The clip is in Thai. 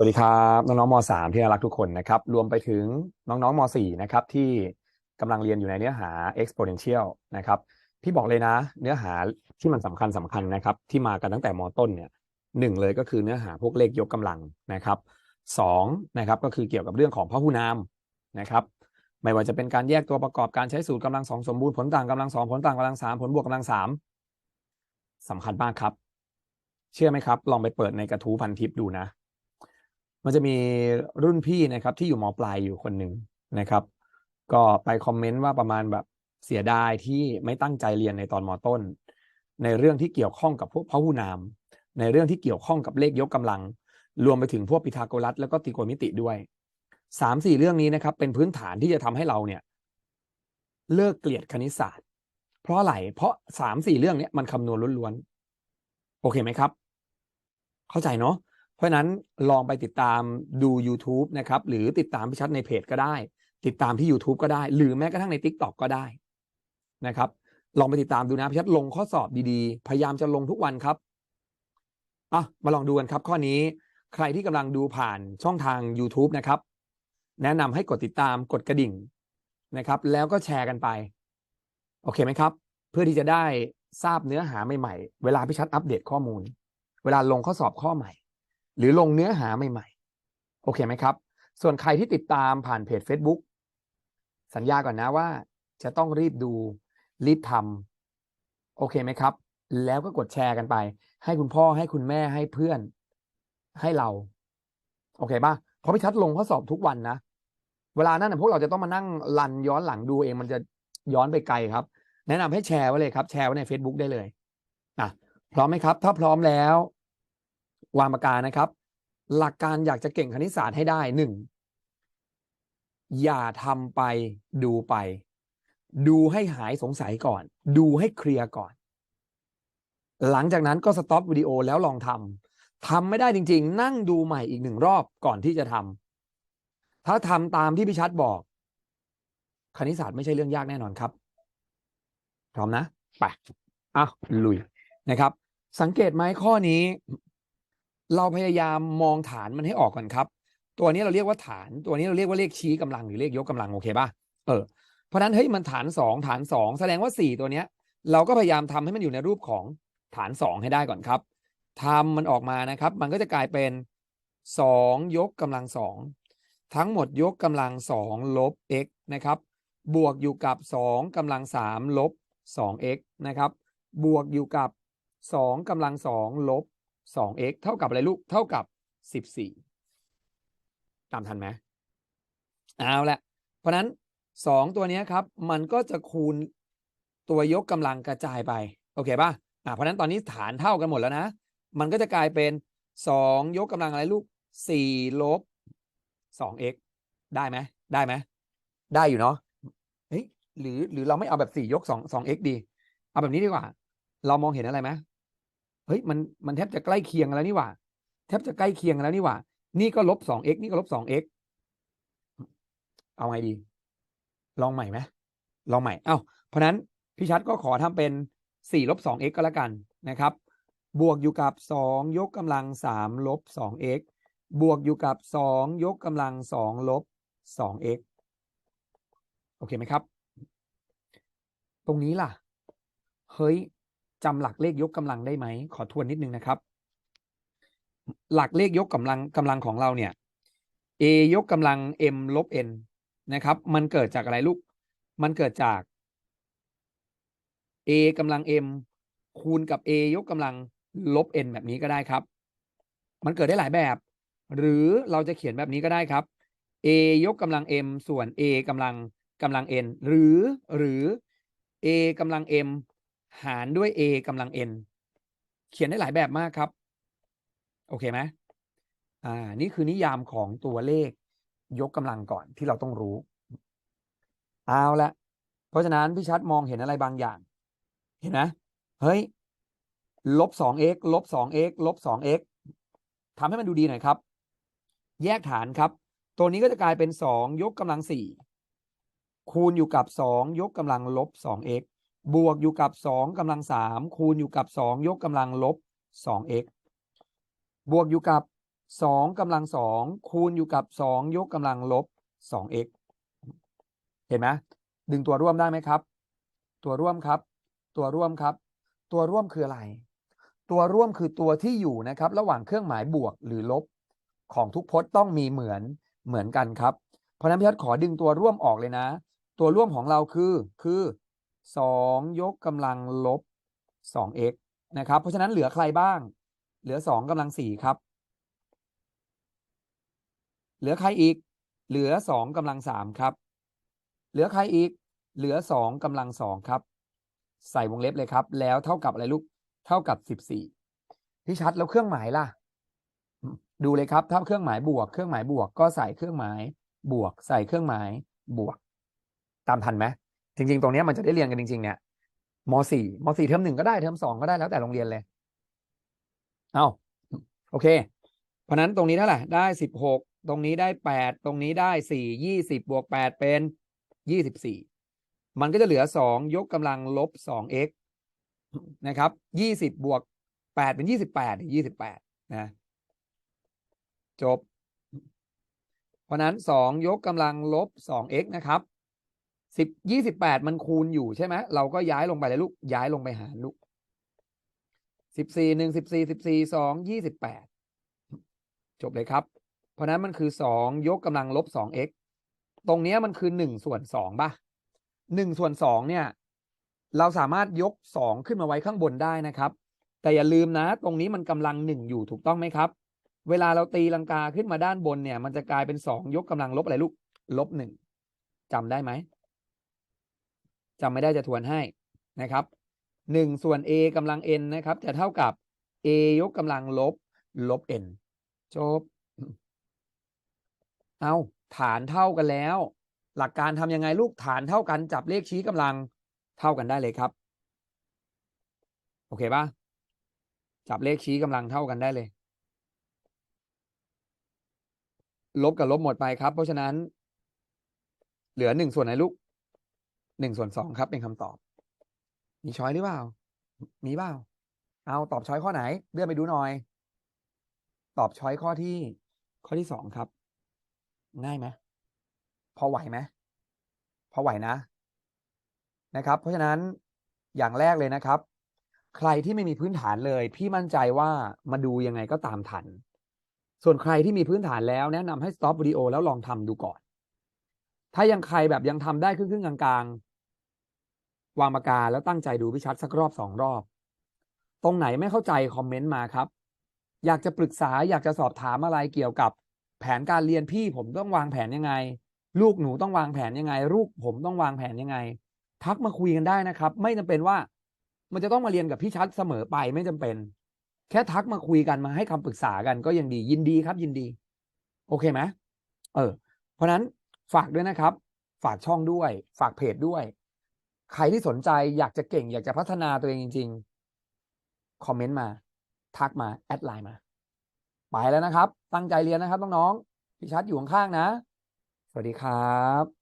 สวัสดีครับน้องๆม .3 ที่น่ารักทุกคนนะครับรวมไปถึงน้องๆม .4 นะครับที่กำลังเรียนอยู่ในเนื้อหา exponential นะครับพี่บอกเลยนะ เนื้อหาที่มันสำคัญสำคัญนะครับที่มากันตั้งแต่ม ต้นเนี่ยหนึ่งเลยก็คือเนื้อหาพวกเลขยกกำลังนะครับสองนะครับก็คือเกี่ยวกับเรื่องของพหุนามนะครับไม่ว่าจะเป็นการแยกตัวประกอบการใช้สูตรกำลังสองสมบูรณ์ผลต่างกำลังสองผลต่างกำลังสามผลบวกกำลังสามสำคัญมากครับ เชื่อไหมครับ ลองไปเปิดในกระทู้พันทิปดูนะ มันจะมีรุ่นพี่นะครับที่อยู่มปลายอยู่คนหนึ่งนะครับ ก็ไปคอมเมนต์ว่าประมาณแบบเสียดายที่ไม่ตั้งใจเรียนในตอนมต้น ในเรื่องที่เกี่ยวข้องกับพวกพหุนาม ในเรื่องที่เกี่ยวข้องกับเลขยกกำลัง รวมไปถึงพวกปิทาโกรัสแล้วก็ตรีโกณมิติด้วยสามสี่เรื่องนี้นะครับ เป็นพื้นฐานที่จะทำให้เราเนี่ย เลิกเกลียดคณิตศาสตร์ เพราะอะไรเพราะสามสี่เรื่องเนี้ยมันคำนวณล้วนๆโอเคไหมครับ เข้าใจเนาะ เพราะนั้นลองไปติดตามดู YouTube นะครับหรือติดตามพิชัดในเพจก็ได้ ติดตามที่ YouTube ก็ได้ หรือแม้กระทั่งใน Tik t o อกก็ได้นะครับลองไปติดตามดูนะพิชัดลงข้อสอบดีๆ พยายามจะลงทุกวันครับอะมาลองดูกันครับข้อนี้ใครที่กำลังดูผ่านช่องทาง YouTube นะครับ แนะนำให้กดติดตามกดกระดิ่งนะครับ แล้วก็แชร์กันไป โอเคไหมครับ เพื่อที่จะได้ทราบเนื้อหาใหม่ๆ เวลาพิชัดอัปเดตข้อมูล เวลาลงข้อสอบข้อใหม่ หรือลงเนื้อหาใหม่ๆ โอเคไหมครับ ส่วนใครที่ติดตามผ่านเพจ Facebook สัญญาก่อนนะว่า จะต้องรีบดูรีบทำโอเคไหมครับ แล้วก็กดแชร์กันไป ให้คุณพ่อให้คุณแม่ให้เพื่อน ให้เรา โอเคป่ะเพราะพี่ชัดลงข้อสอบทุกวันนะ เวลานั้นพวกเราจะต้องมานั่งรันย้อนหลังดูเองมันจะย้อนไปไกลครับ แนะนำให้แชร์ไว้เลยครับ แชร์ไว้ใน Facebook ได้เลยอะพร้อมไหมครับ ถ้าพร้อมแล้ว วางปากกานะครับ หลักการอยากจะเก่งคณิตศาสตร์ให้ได้หนึ่งอย่าทำไปดูไป ดูให้หายสงสัยก่อน ดูให้เคลียร์ก่อน หลังจากนั้นก็สต็อปวิดีโอแล้วลองทำทำไม่ได้จริง ๆ นั่งดูใหม่อีกหนึ่งรอบก่อนที่จะทำถ้าทำตามที่พี่ชัดบอก คณิตศาสตร์ไม่ใช่เรื่องยากแน่นอนครับพร้อมนะไปอะลุยนะครับ สังเกตไหมข้อนี้ เราพยายามมองฐานมันให้ออกก่อนครับ ตัวนี้เราเรียกว่าฐาน ตัวนี้เราเรียกว่าเลขชี้กำลังหรือเลขยกกำลังโอเคป่ะ เออ เพราะนั้นเฮ้ยมันฐานสองฐานสองแสดงว่าสี่ตัวเนี้ย เราก็พยายามทำให้มันอยู่ในรูปของฐานสองให้ได้ก่อนครับทำมันออกมานะครับ มันก็จะกลายเป็นสองยกกำลังสองทั้งหมดยกกำลังสองลบ x นะครับ บวกอยู่กับสองกำลังสามลบสอง x นะครับ บวกอยู่กับสองกำลังสองลบ สอง x เท่ากับอะไรลูก เท่ากับสิบสี่ตามทันไหมเอาละเพราะนั้นสองตัวนี้ครับ มันก็จะคูณตัวยกกำลังกระจายไป โอเคป่ะอ่าเพราะนั้นตอนนี้ฐานเท่ากันหมดแล้วนะ มันก็จะกลายเป็นสองยกกำลังอะไรลูกสี่ลบสอง x ได้ไหมได้ไหมได้อยู่เนาะเฮ้ยหรือหรือเราไม่เอาแบบสี่ยกสองสอง x ดี เอาแบบนี้ดีกว่า เรามองเห็นอะไรไหม เฮ้ยมันมันแทบจะใกล้เคียงแล้วนี่หว่า แทบจะใกล้เคียงแล้วนี่หว่า นี่ก็ลบสอง x นี่ก็ลบสอง x เอาไงดี ลองใหม่ไหมลองใหม่ เอ้าเพราะนั้นพี่ชัดก็ขอทำเป็นสี่ลบสอง x ก็แล้วกันนะครับ บวกอยู่กับสองยกกำลังสามลบสอง x บวกอยู่กับสองยกกำลังสองลบสอง x โอเคไหมครับ ตรงนี้ล่ะ เฮ้ย จำหลักเลขยกกำลังได้ไหม ขอทวนนิดนึงนะครับ หลักเลขยกกำลังกำลังของเราเนี่ย a ยกกำลัง m ลบ n นะครับ มันเกิดจากอะไรลูก มันเกิดจาก a กำลัง m คูณกับ a ยกกำลังลบ n แบบนี้ก็ได้ครับ มันเกิดได้หลายแบบ หรือเราจะเขียนแบบนี้ก็ได้ครับ a ยกกำลัง m ส่วน a กำลังกำลัง n หรือหรือ a กำลัง m หารด้วย a กำลัง n เขียนได้หลายแบบมากครับ โอเคไหมอ่า นี่คือนิยามของตัวเลขยกกำลังก่อนที่เราต้องรู้ เอาละเพราะฉะนั้นพี่ชัดมองเห็นอะไรบางอย่าง เห็นไหมเฮ้ยลบสอง x ลบสอง x ลบสอง x ทำให้มันดูดีหน่อยครับ แยกฐานครับ ตัวนี้ก็จะกลายเป็นสองยกกำลังสี่คูณอยู่กับสองยกกำลังลบสอง x บวกอยู่กับสองกำลังสามคูณอยู่กับสองยกกำลังลบสอง x บวกอยู่กับสองกำลังสองคูณอยู่กับสองยกกำลังลบสอง x เห็นไหมดึงตัวร่วมได้ไหมครับ ตัวร่วมครับ ตัวร่วมครับ ตัวร่วมคืออะไร ตัวร่วมคือตัวที่อยู่นะครับ ระหว่างเครื่องหมายบวกหรือลบ ของทุกพจน์ต้องมีเหมือนเหมือนกันครับ เพราะนั้นพี่ทัศขอดึงตัวร่วมออกเลยนะ ตัวร่วมของเราคือคือ สองยกกำลังลบสอง x นะครับ เพราะฉะนั้นเหลือใครบ้าง เหลือสองกำลังสี่ครับ เหลือใครอีก เหลือสองกำลังสามครับ เหลือใครอีก เหลือสองกำลังสองครับ ใส่วงเล็บเลยครับ แล้วเท่ากับอะไรลูก เท่ากับสิบสี่พี่ชัดแล้วเครื่องหมายล่ะ ดูเลยครับ ถ้าเครื่องหมายบวก เครื่องหมายบวก ก็ใส่เครื่องหมายบวก ใส่เครื่องหมายบวก ตามทันไหม จริง ๆ ตรงนี้มันจะได้เรียนกันจริง ๆ เนี่ยมสี่มสี่เทอมหนึ่งก็ได้เทอมสองก็ได้แล้วแต่โรงเรียนเลย เอาโอเค เพราะฉะนั้นตรงนี้เท่าไหร่ได้สิบหกตรงนี้ได้แปดตรงนี้ได้สี่ยี่สิบบวกแปดเป็นยี่สิบสี่มันก็จะเหลือสองยกกำลังลบสอง x นะครับยี่สิบบวกแปดเป็นยี่สิบแปดยี่สิบแปดนะจบ เพราะนั้นสองยกกำลังลบสอง x นะครับ สิบยี่สิบแปดมันคูณอยู่ใช่ไหมเราก็ย้ายลงไปเลยลูกย้ายลงไปหารลูกสิบสี่หนึ่งสิบสี่สิบสี่สองยี่สิบแปดจบเลยครับ เพราะนั้นมันคือสองยกกำลังลบสอง x ตรงนี้มันคือหนึ่งส่วนสองป่ะหนึ่งส่วนสองเนี่ย เราสามารถยกสองขึ้นมาไว้ข้างบนได้นะครับ แต่อย่าลืมนะ ตรงนี้มันกำลังหนึ่งอยู่ถูกต้องไหมครับ เวลาเราตีลังกาขึ้นมาด้านบนเนี่ย มันจะกลายเป็นสองยกกำลังลบอะไรลูกลบหนึ่งจำได้ไหม จำไม่ได้จะทวนให้นะครับหนึ่งส่วน a กำลัง n นะครับ จะเท่ากับ a ยกกำลังลบลบ n จบ เอาฐานเท่ากันแล้ว หลักการทำยังไงลูกฐานเท่ากันจับเลขชี้กำลังเท่ากันได้เลยครับ โอเคปะจับเลขชี้กำลังเท่ากันได้เลย ลบกับลบหมดไปครับ เพราะฉะนั้น เหลือหนึ่งส่วนไหนลูก หนึ่งส่วนสองครับ เป็นคำตอบ มีช้อยหรือเปล่า มีเปล่า เอาตอบช้อยข้อไหน เลื่อนไปดูหน่อย ตอบช้อยข้อที่ ข้อที่สองครับ ง่ายไหมพอไหวไหมพอไหวนะ นะครับ เพราะฉะนั้นอย่างแรกเลยนะครับ ใครที่ไม่มีพื้นฐานเลย พี่มั่นใจว่ามาดูยังไงก็ตามทัน ส่วนใครที่มีพื้นฐานแล้วแนะนำให้ stop วิดีโอแล้วลองทำดูก่อน ถ้ายังใครแบบยังทำได้ครึ่งๆกลางๆ วางปากกาแล้วตั้งใจดูพี่ชัดสักรอบสองรอบ ตรงไหนไม่เข้าใจคอมเมนต์มาครับ อยากจะปรึกษาอยากจะสอบถามอะไรเกี่ยวกับแผนการเรียนพี่ผมต้องวางแผนยังไง ลูกหนูต้องวางแผนยังไง ลูกผมต้องวางแผนยังไง ทักมาคุยกันได้นะครับ ไม่จำเป็นว่า มันจะต้องมาเรียนกับพี่ชัดเสมอไปไม่จำเป็น แค่ทักมาคุยกันมาให้คำปรึกษากันก็ยังดียินดีครับยินดี โอเคไหมเออ เพราะนั้นฝากด้วยนะครับ ฝากช่องด้วย ฝากเพจด้วย ใครที่สนใจอยากจะเก่ง อยากจะพัฒนาตัวเองจริง ๆ คอมเมนต์มา ทักมา แอดไลน์มา ไปแล้วนะครับ ตั้งใจเรียนนะครับน้องๆพี่ชัดอยู่ข้างๆนะ สวัสดีครับ